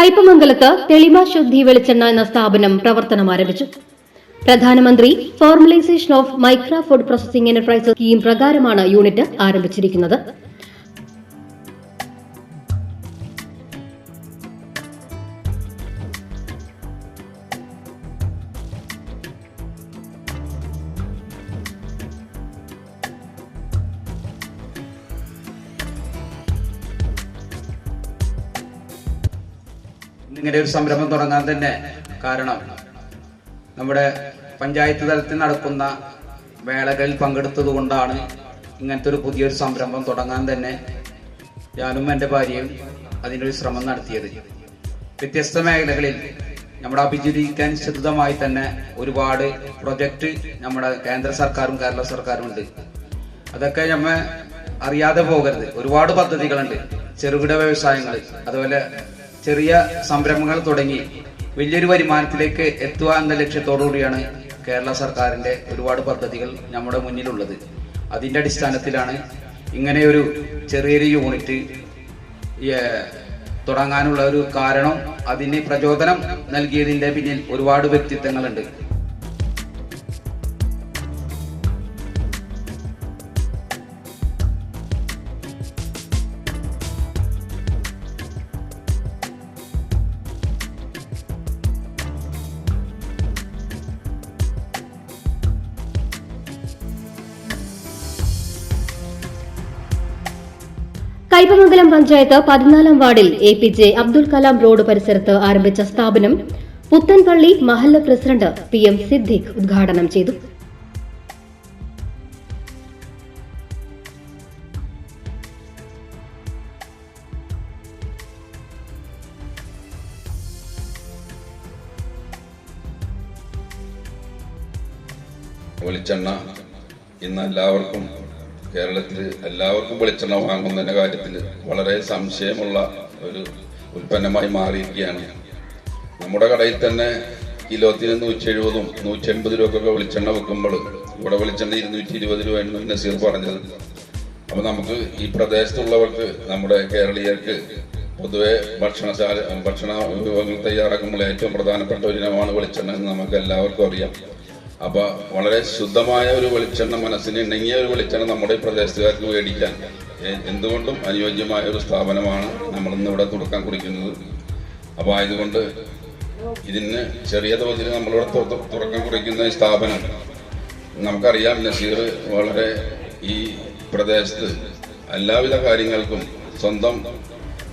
കയ്പമംഗലത്ത് തെളിമ ശുദ്ധി വെളിച്ചെണ്ണ എന്ന സ്ഥാപനം പ്രവർത്തനം ആരംഭിച്ചു. പ്രധാനമന്ത്രി formalisation of micro food processing enterprises scheme പ്രകാരമാണ് യൂണിറ്റ് ആരംഭിച്ചിരിക്കുന്നത്. ഇങ്ങനെ ഒരു സംരംഭം തുടങ്ങാൻ തന്നെ കാരണം നമ്മുടെ പഞ്ചായത്ത് തലത്തിൽ നടക്കുന്ന വേളകളിൽ പങ്കെടുത്തത് കൊണ്ടാണ് ഇങ്ങനത്തെ ഒരു പുതിയൊരു സംരംഭം തുടങ്ങാൻ തന്നെ ഞാനും എന്റെ ഭാര്യയും അതിനൊരു ശ്രമം നടത്തിയത്. വ്യത്യസ്ത മേഖലകളിൽ നമ്മുടെ അഭിചരിക്കനുസൃതമായി തന്നെ ഒരുപാട് പ്രൊജക്റ്റ് നമ്മുടെ കേന്ദ്ര സർക്കാരും കേരള സർക്കാരും ഉണ്ട്. അതൊക്കെ നമ്മൾ അറിയാതെ പോകരുത്. ഒരുപാട് പദ്ധതികളുണ്ട്. ചെറുകിട വ്യവസായങ്ങൾ അതുപോലെ ചെറിയ സംരംഭങ്ങൾ തുടങ്ങി വലിയൊരു വരുമാനത്തിലേക്ക് എത്തുക എന്ന ലക്ഷ്യത്തോടുകൂടിയാണ് കേരള സർക്കാരിന്റെ ഒരുപാട് പദ്ധതികൾ നമ്മുടെ മുന്നിലുള്ളത്. അതിന്റെ അടിസ്ഥാനത്തിലാണ് ഇങ്ങനെയൊരു ചെറിയൊരു യൂണിറ്റ് തുടങ്ങാനുള്ള ഒരു കാരണം അതിന് പ്രചോദനം നൽകിയതിന്റെ പിന്നിൽ ഒരുപാട് വ്യക്തിത്വങ്ങളുണ്ട്. കയ്പമംഗലം പഞ്ചായത്ത് പതിനാലാം വാർഡിൽ A P J Abdul Kalam road പരിസരത്ത് ആരംഭിച്ച സ്ഥാപനം പുത്തൻപള്ളി മഹല്ല പ്രസിഡന്റ് പി എം സിദ്ദിഖ് ഉദ്ഘാടനം ചെയ്തു. വെളിച്ചെണ്ണ ഇന്ന് എല്ലാവർക്കും കേരളത്തിൽ എല്ലാവർക്കും വെളിച്ചെണ്ണ വാങ്ങുന്നതിന്റെ കാര്യത്തിൽ വളരെ സംശയമുള്ള ഒരു ഉൽപ്പന്നമായി മാറിയിരിക്കുകയാണ്. നമ്മുടെ കടയിൽ തന്നെ കിലോത്തിന് നൂറ്റി എഴുപതും നൂറ്റി എൺപത് രൂപക്കൊക്കെ വെളിച്ചെണ്ണ വെക്കുമ്പോൾ ഇവിടെ വെളിച്ചെണ്ണ ഇരുന്നൂറ്റി ഇരുപത് രൂപയാണ് നസീർ പറഞ്ഞത്. അപ്പൊ നമുക്ക് ഈ പ്രദേശത്തുള്ളവർക്ക് നമ്മുടെ കേരളീയർക്ക് പൊതുവെ ഭക്ഷണശാല ഭക്ഷണ വിഭവങ്ങൾ തയ്യാറാക്കുമ്പോൾ ഏറ്റവും പ്രധാനപ്പെട്ട ഒരു ഇനമാണ് വെളിച്ചെണ്ണ എന്ന് നമുക്ക് എല്ലാവർക്കും അറിയാം. അപ്പൊ വളരെ ശുദ്ധമായ ഒരു വെളിച്ചെണ്ണ മനസ്സിന് ഇണങ്ങിയ ഒരു വെളിച്ചെണ്ണ നമ്മുടെ പ്രദേശത്തുകാർക്ക് മേടിക്കാൻ. എന്തുകൊണ്ടും അനുയോജ്യമായ ഒരു സ്ഥാപനമാണ് നമ്മൾ ഇന്ന് ഇവിടെ തുടക്കം കുറിക്കുന്നത്. അപ്പൊ ആയതുകൊണ്ട് ഇതിന് ചെറിയ തോതിൽ നമ്മളിവിടെ തുടക്കം കുറിക്കുന്ന ഈ സ്ഥാപനം. നമുക്കറിയാം നസീർ വളരെ ഈ പ്രദേശത്ത് എല്ലാവിധ കാര്യങ്ങൾക്കും സ്വന്തം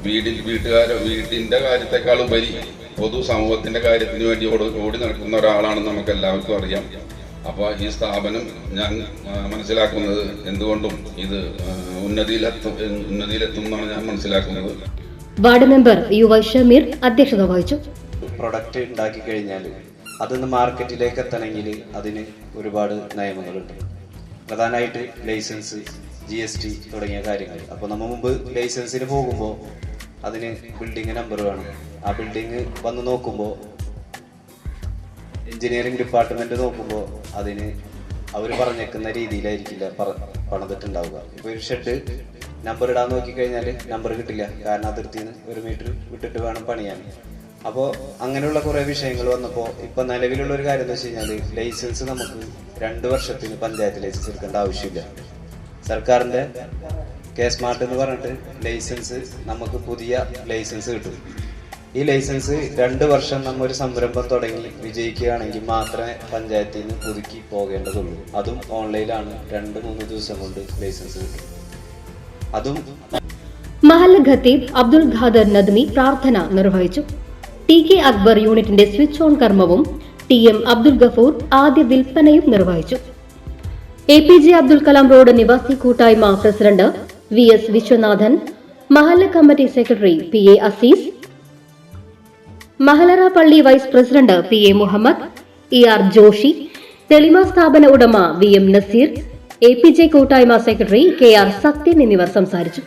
വീടിൽ വീട്ടുകാരോ വീടിന്റെ കാര്യത്തെക്കാൾ ഉപരി പൊതു സമൂഹത്തിന്റെ കാര്യത്തിന് വേണ്ടി ഓടി ഓടി നടക്കുന്ന ഒരാളാണെന്ന് നമുക്ക് എല്ലാവർക്കും അറിയാം. അപ്പൊ ഈ സ്ഥാപനം ഞാൻ മനസ്സിലാക്കുന്നത് എന്തുകൊണ്ടും ഇത് ഉന്നതിയിലെത്തും ഉന്നതിയിലെത്തും എന്നാണ് ഞാൻ മനസ്സിലാക്കുന്നത്. വാർഡ് മെമ്പർ യു വൈഷമീർ അധ്യക്ഷത വഹിച്ചു. പ്രൊഡക്റ്റ് ഉണ്ടാക്കി കഴിഞ്ഞാൽ അതൊന്ന് മാർക്കറ്റിലേക്ക് എത്തണമെങ്കിൽ അതിന് ഒരുപാട് നിയമങ്ങളുണ്ട്. പ്രധാനമായിട്ട് ലൈസൻസ് ജി എസ് ടി തുടങ്ങിയ കാര്യങ്ങൾ. അപ്പോൾ നമ്മൾ മുമ്പ് ലൈസൻസിന് പോകുമ്പോൾ അതിന് ബിൽഡിംഗ് നമ്പർ വേണം. ആ ബിൽഡിംഗ് വന്ന് നോക്കുമ്പോൾ എഞ്ചിനീയറിംഗ് ഡിപ്പാർട്ട്മെന്റ് നോക്കുമ്പോൾ അതിന് അവർ പറഞ്ഞേക്കുന്ന രീതിയിലായിരിക്കില്ല പണിതിട്ടുണ്ടാവുക. ഇപ്പോൾ ഒരു ഷെഡ് നമ്പർ ഇടാൻ നോക്കിക്കഴിഞ്ഞാൽ നമ്പർ കിട്ടില്ല. കാരണം അതിർത്തി നിന്ന് ഒരു മീറ്റർ വിട്ടിട്ട് വേണം പണിയാൻ. അപ്പോൾ അങ്ങനെയുള്ള കുറേ വിഷയങ്ങൾ വന്നപ്പോൾ ഇപ്പം നിലവിലുള്ള ഒരു കാര്യം എന്ന് വെച്ച് കഴിഞ്ഞാൽ ലൈസൻസ് നമുക്ക് രണ്ട് വർഷത്തിന് പഞ്ചായത്ത് ലൈസൻസ് എടുക്കേണ്ട ആവശ്യമില്ല. സർക്കാരിന്റെ കെ സ്മാർട്ട് എന്ന് പറഞ്ഞിട്ട് ലൈസൻസ് നമുക്ക് പുതിയ ലൈസൻസ് കിട്ടും. ഈ ലൈസൻസ് രണ്ട് വർഷം നമ്മ ഒരു സംരംഭം തുടങ്ങി വിജയിക്കുകയാണെങ്കിൽ മാത്രമേ പഞ്ചായത്തിൽ നിന്ന് പുതുക്കി പോകേണ്ടതുള്ളൂ. അതും ഓൺലൈനിലാണ്. രണ്ട് മൂന്ന് ദിവസം കൊണ്ട് ലൈസൻസ് കിട്ടും. അതും മഹല്ല ഖത്തീബ് അബ്ദുൽ ഖാദർ നദ്മി പ്രാർത്ഥന നിർവഹിച്ചു. ടി കെ അക്ബർ യൂണിറ്റിന്റെ സ്വിച്ച് ഓൺ കർമ്മവും ടി എം അബ്ദുൽ ഗഫൂർ ആദ്യ വിൽപ്പനയും നിർവഹിച്ചു. A P J Abdul Kalam road നിവാസി കൂട്ടായ്മ president V S Viswanathan മഹല്ല committee secretary P A Azeez മഹലറ പള്ളി vice president P A Muhammad E R Joshi Thelima സ്ഥാപന ഉടമ V M Naseer A P J കൂട്ടായ്മ secretary K R Sathyan എന്നിവർ സംസാരിച്ചു.